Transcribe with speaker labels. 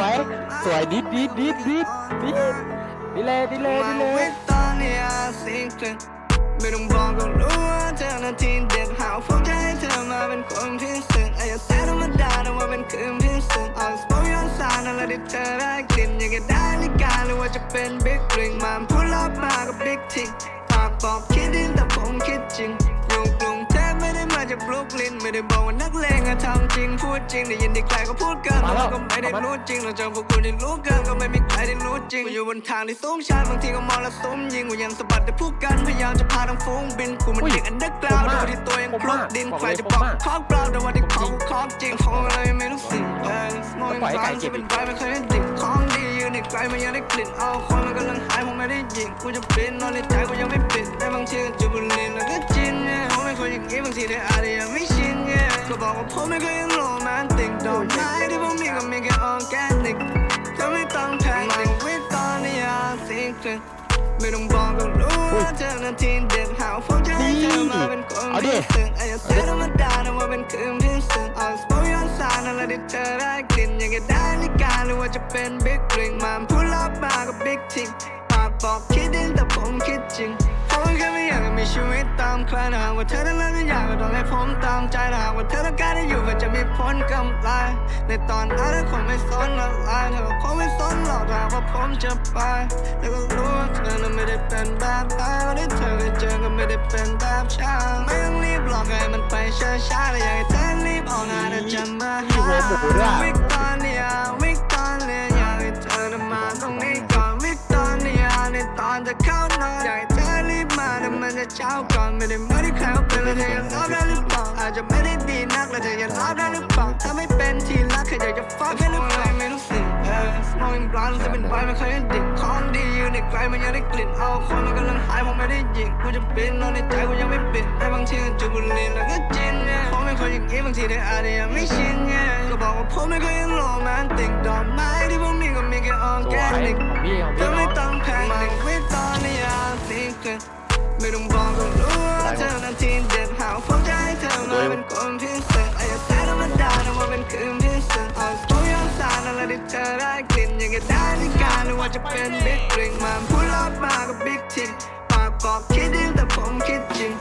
Speaker 1: วยสวยดิดดิดดิดดิดดิดดิเลยดิเลยดิเลย
Speaker 2: ตอนนี้สิ่งเกินไม่ต้องบอกก็รู้ว่าเธอนาทีเด็ดหาวพวกให้เธอมาเป็นคนพิเศษไอ้แซ่ธรรมดาแต่ว่าเป็นคืนพิเศษเอาสปอยย้อนสารนั่นแหละที่เธอได้กลิ่นอยากจะได้ลิกาหรือว่าจะเป็นบิ๊กริงมาพูดลับมากับบิ๊กทิง บรุกลินไม่ได้บอกว่านักเลงอะทำจริงพูดจริงได้ยินที่ใครก็พูดเกิน
Speaker 1: มาแล้ว
Speaker 2: ก็ไม่ได้รู้จริงหลังจากพวกกูได้รู้เกินก็ไม่มีใครได้รู้จริงกูอยู่บนทางที่สูงชันบางทีก็มองแล้วซุ้มยิงกูยังสะบัดได้พูดกันพยายามจะพาทั้งฟุ้งบินกูมัน
Speaker 1: อุ้ย
Speaker 2: เด็กอันเดอร์กราว
Speaker 1: ผม
Speaker 2: ด์
Speaker 1: มาก
Speaker 2: ดูที่ตัวยัง
Speaker 1: ผม
Speaker 2: คลุก
Speaker 1: มาก
Speaker 2: ดิน
Speaker 1: บอก
Speaker 2: ใคร
Speaker 1: เลย
Speaker 2: จะ
Speaker 1: ผม
Speaker 2: บอก
Speaker 1: มาก
Speaker 2: คอกเปล่าแต่ว่าที่ของของจริงของอะไรไม่รู้สิเออสมอง
Speaker 1: ปล่อยให้ไก่
Speaker 2: ร้าน
Speaker 1: เก็
Speaker 2: ที่
Speaker 1: บ
Speaker 2: เป็นไปไม่เคยได้ดิ่งของดีอยู่ในไกลมันยังได้กลิ่นเอาคนมันกำลังหายผมไม่ ได้ยิงกูจะบินนอนในใจกูยังไม่ปิดแต่บางทีก็จูบุลินแล้วก็จินเนี่ยผมไม่เคยอย่างนี้บางทีได้อาจจะยังไม่ชินเนี่ยก็บอกว่าผมไม่เคยยังโรแมนติกดอกไม้ที่ผมมีก็มีแค่ออร์แกนิกเธอไม่ต้องแพงมาวิตอนนี้อาสิเกรไม่ต้องบอกก็รู้ว่าเธอนาทีเด็ดหาวพวกจะให้เธอมาเป็นคน
Speaker 1: เอาดิ
Speaker 2: พิเศษไอ้แซ่ธรรมดาแต่ว่าเป็นคืนพิเศษเอาสปอยย้อนสารนั่นแหละที่เธอได้กลิ่นอยากจะได้ลิกาหรือว่าจะเป็นบิ๊กริง วิตตามใครนะหากว่าเธอนั้นไม่อยากก็ต้องให้ผมตามใจนะหากว่าเธอต้องการให้อยู่ก็จะมีผลกำไร ในตอนนั้นเธอคงไม่สนอะไรเธอคงไม่สนหรอกถ้าว่าผมจะไปแล้วก็รู้ว่าเธอนั้นไม่ได้เป็นแบบนั้นวันที่เธอได้เจอก็ไม่ได้เป็นแบบฉันไม่ต้องรีบหรอกให้มันไปช้าๆแต่อยากให้เธอรีบออกงานแล้วจะมาหา
Speaker 1: มีโวหมูด้วย
Speaker 2: วิกตอเรียวิกตอเรียอยากให้เธอนั้นมาตรงนี้ก่อนวิกตอเรียในตอนจะเข้า แต่มันจะเช้าก่อนไม่ได้เหมื่อนที่ใครเขาเป็นแล้วเธอยังรับได้หรือเปล่าอาจจะไม่ได้ดีนักแล้วเธอยังรับได้หรือเปล่าถ้าไม่เป็นที่รักแค่อยากจะฟังแค่หรือเปล่าไม่รู้สึกเออ smoking blunt จะเป็นไปไม่เคยดิ่งของดีอยู่ในไกลมันยังได้กลิ่นเอาคนมันกำลังหายผมไม่ได้ยิงกูจะบินนอนในใจกูยังไม่ปิดแต่บางทีก็จูบบุหรี่แล้วก็จินเนี่ยผมไม่เคยอย่างนี้บางทีได้อาจจะยังไม่ชินเนี่ยก็บอกว่าผมไม่เคยยังโรแมนติกดอกไม้ที่ผมมีก็มีแค่ออร์แกนิก
Speaker 1: ของพี่ของ
Speaker 2: เธ
Speaker 1: พี่
Speaker 2: อ ได้กลิ่นยังไงได้ในกาหรือว่าจะเป็นบิ๊กริงมาพูดรอบมากับบิ๊กทิงปากบอกคิดดินแต่ผมคิดจริง